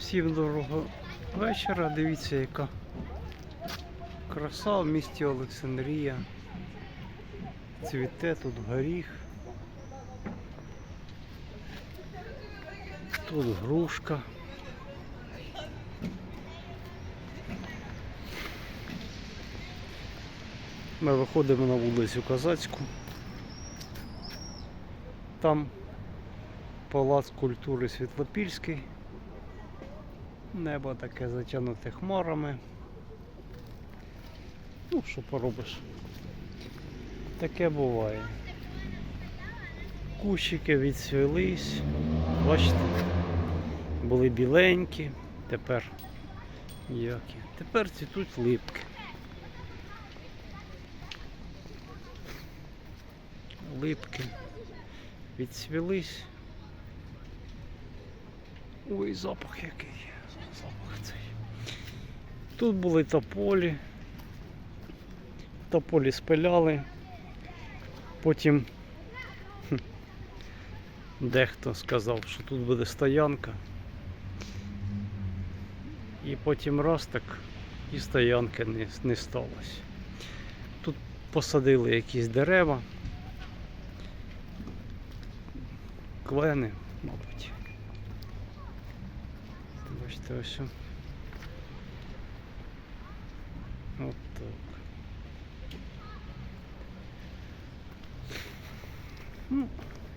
Всім доброго вечора. Дивіться, яка краса в місті Олександрія. Цвіте тут горіх. Тут грушка. Ми виходимо на вулицю Казацьку. Там палац культури Світлопільський. Небо таке затягнуте хмарами. Ну, що поробиш? Таке буває. Кущики відсвілись. Бачите, були біленькі, тепер ніякі. Тепер цвітуть липки. Липки відсвілись. Ой, запах який. Запах цей. Тут були тополі. Тополі спиляли. Потім дехто сказав, що тут буде стоянка. І потім раз так і стоянки не, не сталося. Тут посадили якісь дерева. Клени, мабуть. Бачите, ось. От так. Ну,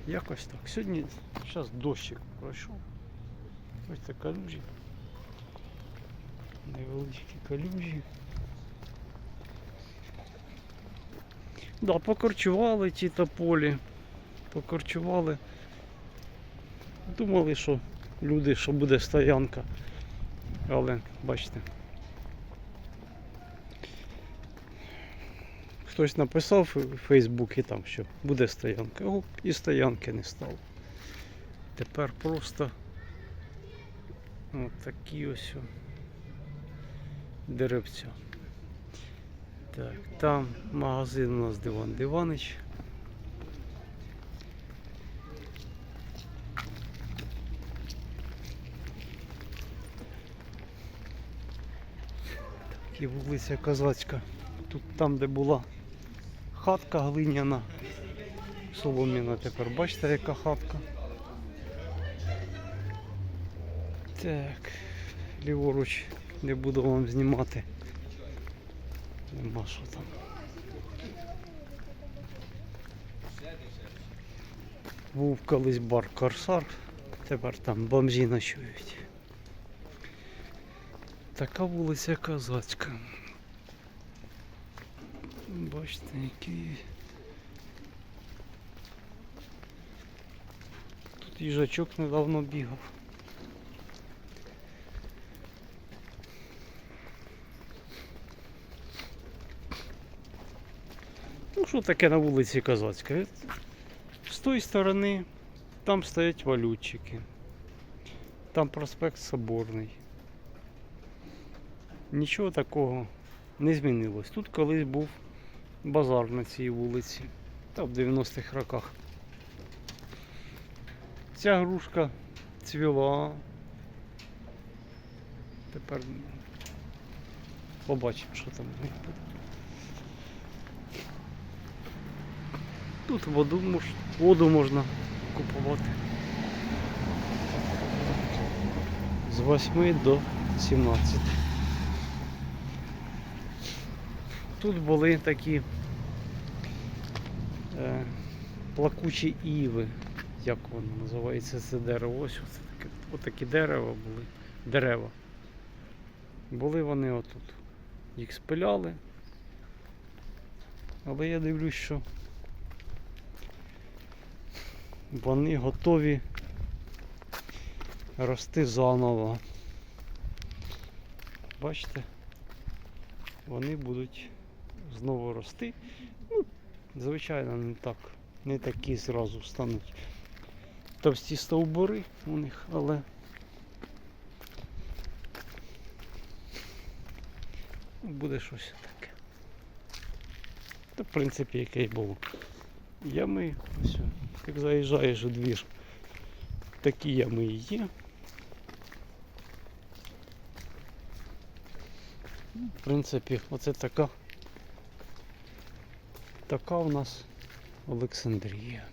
якось так. Сьогодні зараз дощик пройшов. Це калюжі. Невеличкі калюжі. Да, покорчували ті тополі. Покорчували. Думали, що люди, що буде стоянка. Але бачите. Хтось написав у Фейсбуці там, що буде стоянка. Оп, і стоянки не стало. Тепер просто от такі ось деревця. Так, там магазин у нас Диван Диванич. І вулиця Козацька. Тут там, де була хатка глиняна, солом'яна тепер. Бачите, яка хатка. Так, ліворуч не буду вам знімати. Нема що там. Був колись бар Корсар, тепер там бомжі ночують. Така вулиця Казацька. Бачите, який. Тут їжачок недавно бігав. Ну що таке на вулиці Казацька? З тої сторони там стоять валютчики. Там проспект Соборний. Нічого такого не змінилось. Тут колись був базар на цій вулиці. Та в 90-х роках. Ця грушка цвіла. Тепер побачимо, що там в буде. Тут воду, воду можна купувати. З 8 до 17. Тут були такі е, плакучі іви, як воно називається це дерево. Ось оце таке, отакі дерева були. Дерева. Були вони отут. Їх спиляли. Але я дивлюсь, що вони готові рости заново. Бачите? Вони будуть знову рости. Ну, звичайно, не так, не такі зразу стануть товсті стовбури у них, але буде щось таке. Та в принципі яке й було. Ями, ось, як заїжджаєш у двір, такі ями і є. В принципі, оце така. Така у нас Олександрія.